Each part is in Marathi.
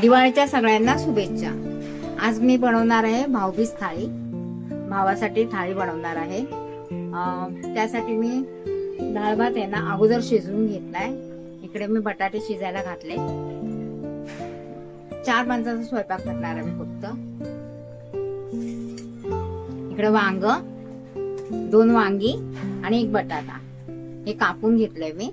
दिवाळीच्या सगळ्यांना शुभेच्छा. आज मी बनवणार आहे भाऊबीज थाळी. भावासाठी थाळी बनवणार आहे. त्यासाठी मी डाळ भात आहे ना अगोदर शिजवून घेतलाय. इकडे मी बटाटे शिजायला घातले. चार माणसाचा स्वयंपाक करणार आहे मी फक्त. इकडे वांग दोन वांगी आणि एक बटाटा. हे कापून घेतलंय मी.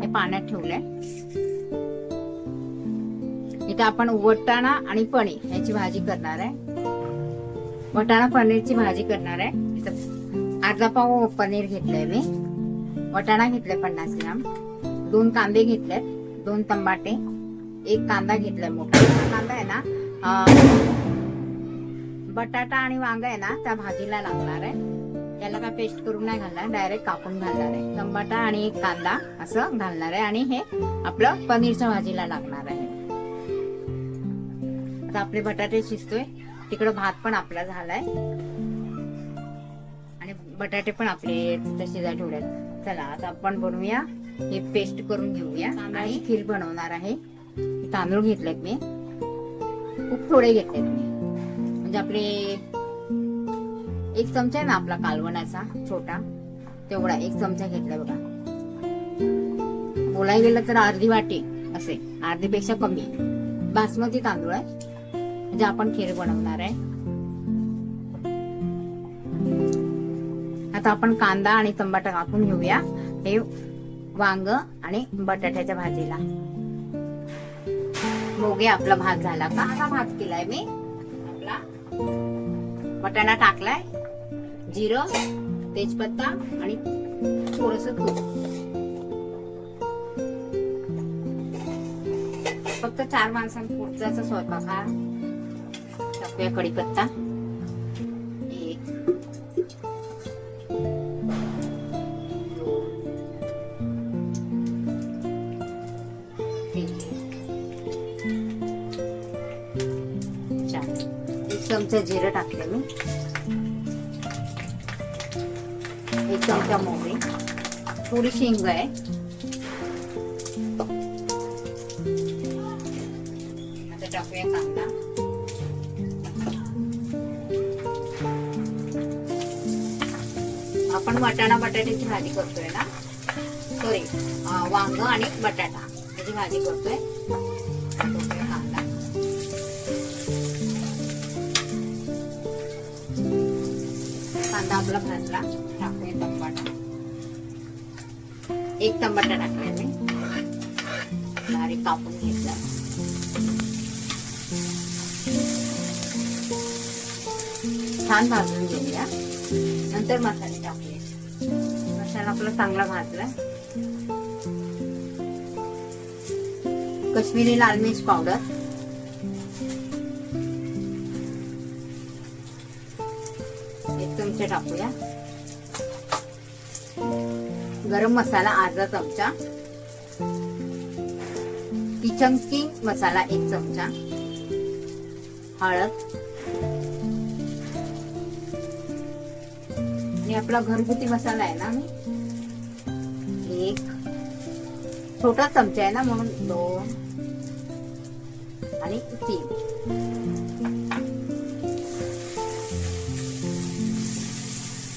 हे पाण्यात ठेवलंय. इथं आपण वटाणा आणि पनीर याची भाजी करणार आहे. वटाणा पनीरची भाजी करणार आहे. इथं अर्धा पाव पनीर घेतलंय मी. वटाणा घेतलाय पन्नास ग्राम. दोन कांदे घेतलेत दोन टमाटे एक कांदा घेतलाय मोठा. कांदा आहे ना बटाटा आणि वांग आहे ना त्या भाजीला लागणार आहे. त्याला काय पेस्ट करून नाही घालणार डायरेक्ट कापून घालणार आहे. टमाटा आणि एक कांदा असं घालणार आहे. आणि हे आपलं पनीरच्या भाजीला लागणार आहे. आता आपले बटाटे शिजतोय. तिकडं भात पण आपला झालाय. आणि बटाटे पण आपले तिथं शिजाय ठेवलेत. चला आता आपण बनवूया. हे पेस्ट करून घेऊया. आणि खीर बनवणार आहे. तांदूळ घेतलेत मी. खूप थोडे घेतलेत मी. म्हणजे आपले एक चमचा आहे ना आपला कालवणाचा छोटा. तेवढा एक चमचा घेतलाय बघा. बोलायला गेलं तर अर्धी वाटी असे. अर्धीपेक्षा कमी. बासमती तांदूळ आहे. म्हणजे आपण खीर बनवणार आहे. आता आपण कांदा आणि टमाटा कापून घेऊया. हे वांग आणि बटाट्याच्या भाजीला. मोगे आपला भात झाला का? आता भात केलाय मी. आपला. वटाणा टाकलाय. जिरं तेजपत्ता आणि थोडस तूप. फक्त चार माणसांपुरचा स्वयंपाक हा. टाकूया कढीपत्ता एक दोन तीन चार एक चमचा जिरं टाकले मी एक चमचा मोहरी थोडी शेंग आहे आता टाकूया कांदा आपण वाटाणा बटाट्याची भाजी करतोय ना? सॉरी वांग आणि बटाटा याची भाजी करतोय. कांदा कांदा आपला भाजला टाकूया टमाटा एक टमाटा टाकलाय मी. बारीक कापून घेतला. छान भाजून घेऊया. नंतर मसाले टाकू कारण आपला चांगला भाजला. कश्मीरी लाल मिर्च पावडर एक चमचा टाकूया. गरम मसाला अर्धा चमचा. किचन किंग मसाला एक चमचा. हळद. आणि आपला घरगुती मसाला आहे ना. मी एक छोटा चमचा आहे ना म्हणून दोन आणि तीन.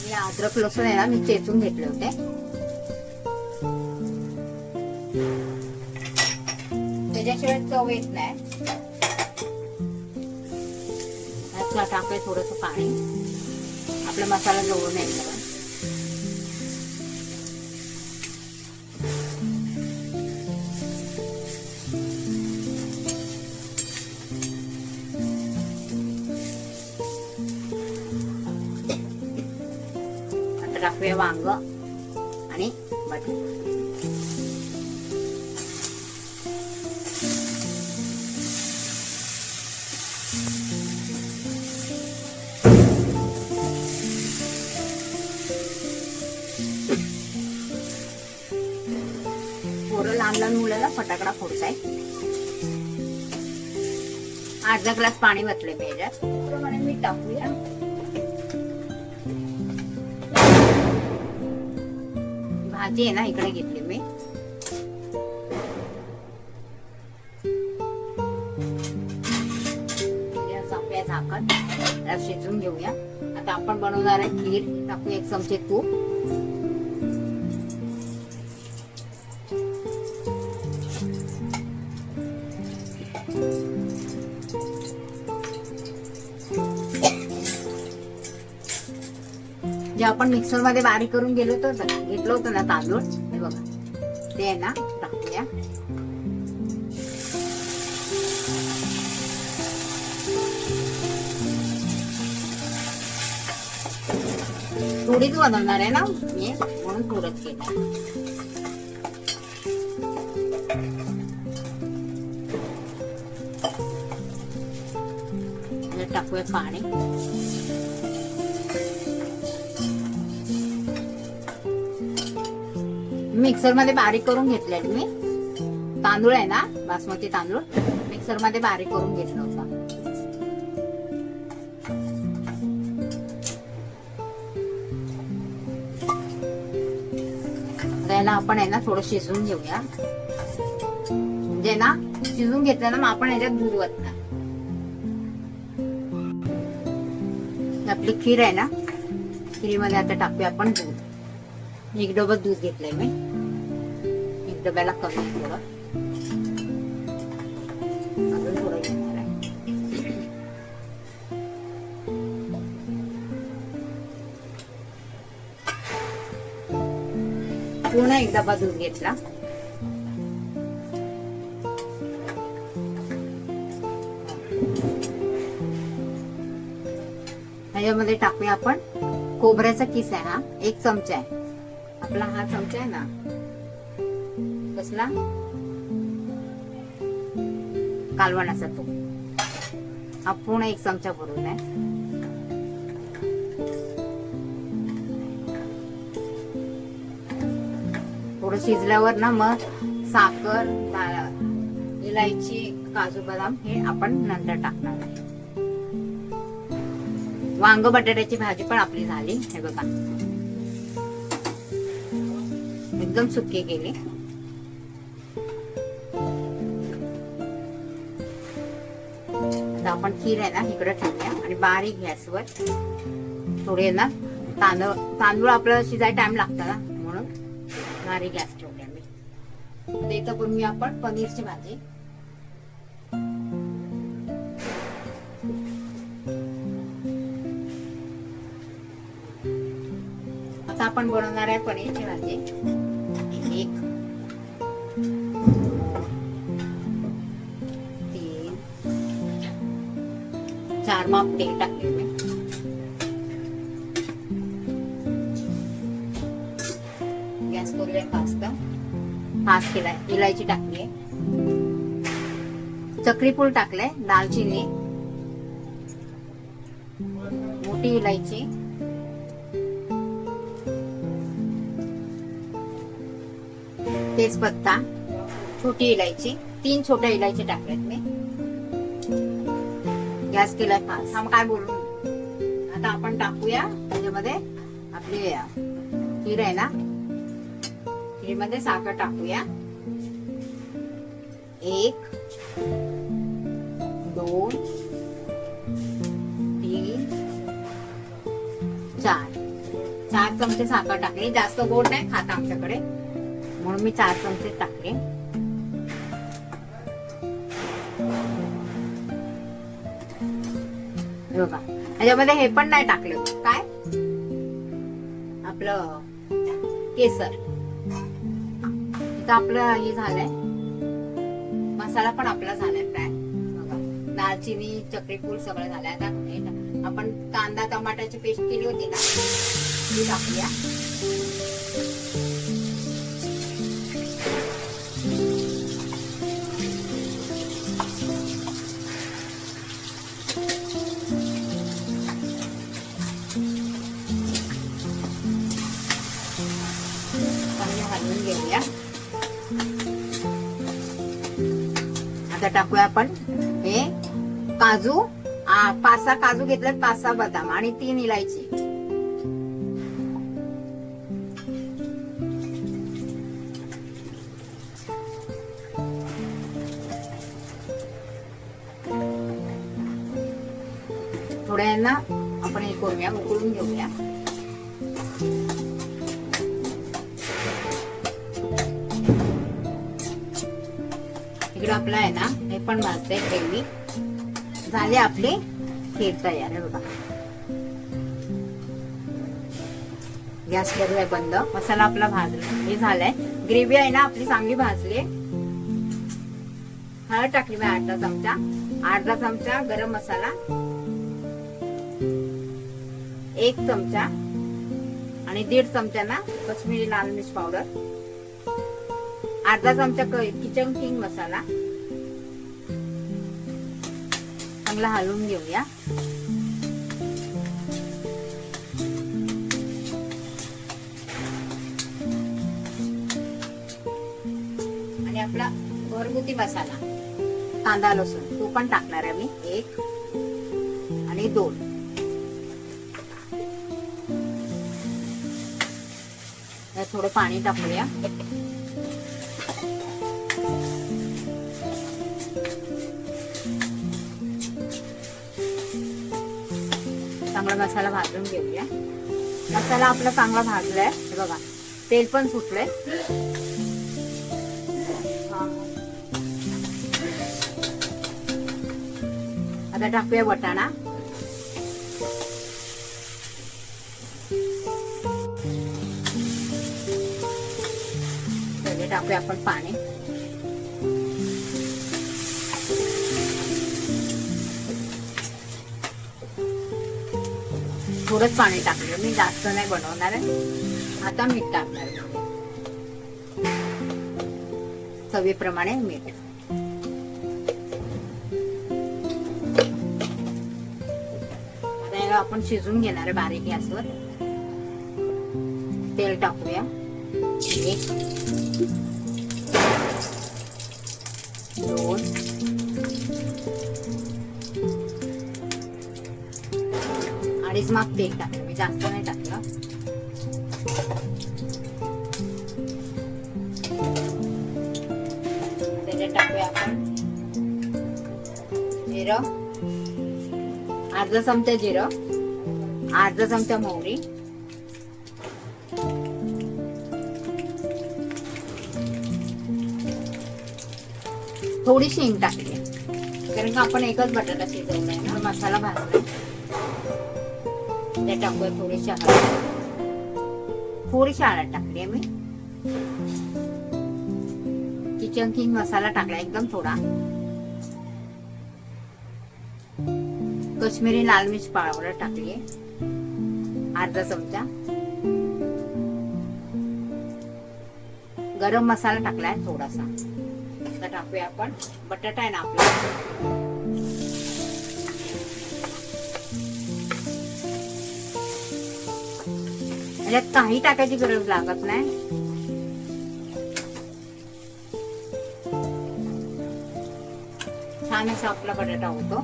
मी अद्रक लसूण आहे ना मी चेचून घेतले होते. त्याच्याशिवाय चव येत नाही. टाकले थोडस पाणी. आपला मसाला जवळून येईल जरा. आता टाकूया वांग आणि बटाटा लहान मुलाला फटाकडा फोडताय. अर्धा ग्लास पाणी वाचले मी याच्यात त्याप्रमाणे मीठ टाकूया. भाजी आहे ना इकडे घेतली मी. झाकण त्याला शिजवून घेऊया. आता आपण बनवणार आहे खीर. टाकू एक चमचे तूप. जे आपण मिक्सरमध्ये बारीक करून गेलो होतो ना- घेतलं होतं ना तांदूळ हे बघा. ते आहे ना टाकूया. थोडीच बनवणार आहे ना मी म्हणून थोडंच केलं. टाकूया पाणी. मिक्सरमध्ये बारीक करून घेतले मी तांदूळ आहे ना बासमती तांदूळ मिक्सरमध्ये बारीक करून घेतला होता. त्याला आपण आहे ना थोडं शिजवून घेऊया. म्हणजे ना शिजवून घेतलं ना मग आपण याच्यात दूध वतणार. आपली खीर आहे ना खीरीमध्ये आता टाकूया आपण दूध. एक डबा दूध घेतलंय मी. डब्याला कमी थोडं अजून थोडं घेणार आहे पूर्ण एक डबा घेतला ह्याच्यामध्ये टाकूया आपण. कोबऱ्याचा किस आहे हा एक चमचा आहे. आपला हा चमचा आहे ना? कसला कालवणाचा तो. हा पूर्ण एक चमचा भरून आहे. थोडं शिजल्यावर ना मग साखर दा- इलायची काजू बदाम हे आपण नंतर टाकणार वांग बटाट्याची भाजी पण आपली झाली. हे बघा. एकदम सुकी केली आपण खीर आहे ना इकडे ठेवूया. आणि बारीक गॅसवर थोडे ना तांदूळ तांदूळ आपल्याला शिजाय टाइम लागतो ना म्हणून बारीक गॅस ठेवूया मी आता इथं पूर्वी आपण पनीरची भाजी. आता आपण बनवणार आहे पनीरची भाजी. एक माप तेल टाकले मी गॅस करूया फास्ट फास्ट केलाय इलायची टाकली चक्री फूल टाकलंय दालचिनी मोठी इलायची तेजपत्ता छोटी इलायची तीन छोट्या इलायची टाकल्यात मी गॅस केलाय फास्ट. हा मग काय बोलू? आता आपण टाकूया. त्याच्यामध्ये आपली खीर आहे ना? खीरमध्ये साखर टाकूया. एक दोन तीन चार. चार चमचे साखर टाकली. जास्त गोड नाही खात आमच्याकडे. म्हणून मी चार चमचे टाकले. हे बघा त्याच्यामध्ये हे पण नाही टाकलं. काय? आपलं केसर. आपलं हे झालंय. मसाला पण आपला झालाय फ्राय. बघा. दालचिनी चक्रीफूल सगळं झालंय. आता आपण कांदा टमाट्याची पेस्ट केली होती ना? ती टाकूया. आता टाकूया आपण. हे काजू पाच सहा काजू घेतलेत पाच सहा बदाम आणि तीन इलायची. थोड्या ना आपण हे करूया उकळून घेऊया. इकडे आपला आहे ना हे पण भाजते ग्रेव्ही झाले आपले खीर तयार आहे बघा. गॅस करूया बंद. मसाला आपला भाजला. हे झालाय. ग्रेव्ही आहे ना आपली चांगली भाजली. आहे. हळद टाकली मी अर्धा चमचा. अर्धा चमचा गरम मसाला. एक चमचा. आणि दीड चमचा ना कश्मीरी लाल मिर्च पावडर. अर्धा चमचा किचन किंग मसाला. चांगला हलवून घेऊया. आणि आपला घरगुती मसाला. कांदा लसूण. तो पण टाकणार आहे मी. एक आणि दोन. थोडं पाणी टाकूया. मसाला भाजून घेऊया. मसाला आपला चांगला भाजलाय. हे बघा तेल पण सुटलंय. आता टाकूया वटाणा. टाकूया आपण पाणी. एवढंच पाणी टाकलं. मी जास्त नाही बनवणार आहे. आता मीठ टाकणार चवीप्रमाणे मीठ. आता आपण शिजून घेणार आहे बारीक गॅसवर. तेल टाकूया. एक दोन अडीच माप तेल टाकलं मी जास्त नाही टाकलं त्याच्यात टाकूया आपण जिरं अर्धा चमचा जिरं अर्धा चमचा मोहरी थोडीशी हिंग टाकली कारण का आपण एकच बटाटा शिजवलाय ना मसाला भाजलाय त्या टाकूया थोडीशा हळद. थोडीशी हळद टाकली मी. किचन किंग मसाला टाकला एकदम थोडा. कश्मीरी लाल मिर्च पावडर टाकली अर्धा चमचा. गरम मसाला टाकलाय थोडासा. आता टाकूया आपण. बटाटा आहे ना आपला. याच्यात काही टाकायची गरज लागत नाही. छान असा आपला बटाटा होतो.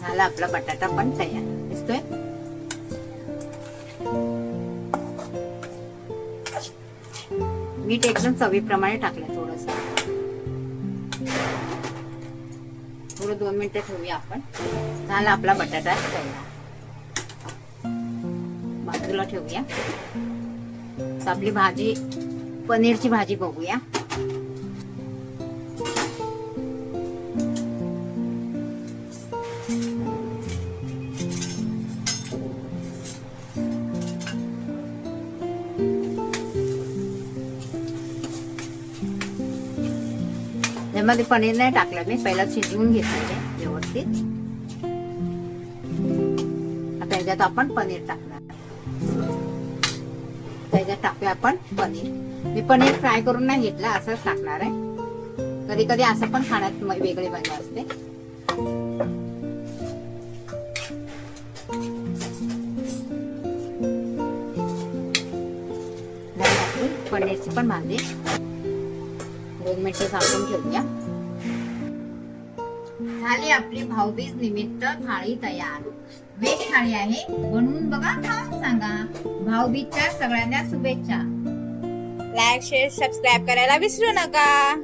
झाला आपला बटाटा पण तयार. दिसतोय? मीठ एकदम चवीप्रमाणे टाकलं थोडस. थोडं दोन मिनिटं ठेवूया आपण. झाला आपला बटाटा तयार. बाजूला ठेवूया. आपली भाजी पनीरची भाजी बघूया. मध्ये पनीर नाही टाकलं मी पहिला शिजवून घेतलेले व्यवस्थित. आता याच्यात आपण पनीर टाकणार. त्याच्यात टाकूया आपण पनीर. मी पनीर फ्राय करून नाही घेतला असंच टाकणार आहे. कधी कधी असं पण खाण्यात वेगळी बनवा असते. पनीरची पण भाजी. दोन मिनिटं झाकून घेऊया झाली आपली भाऊबीज निमित्त थाळी तयार. वेज थाळी आहे. बनवून बघा खाऊन सांगा. भाऊबीजच्या सगळ्यांना शुभेच्छा. लाईक शेअर सबस्क्राईब करायला विसरू नका.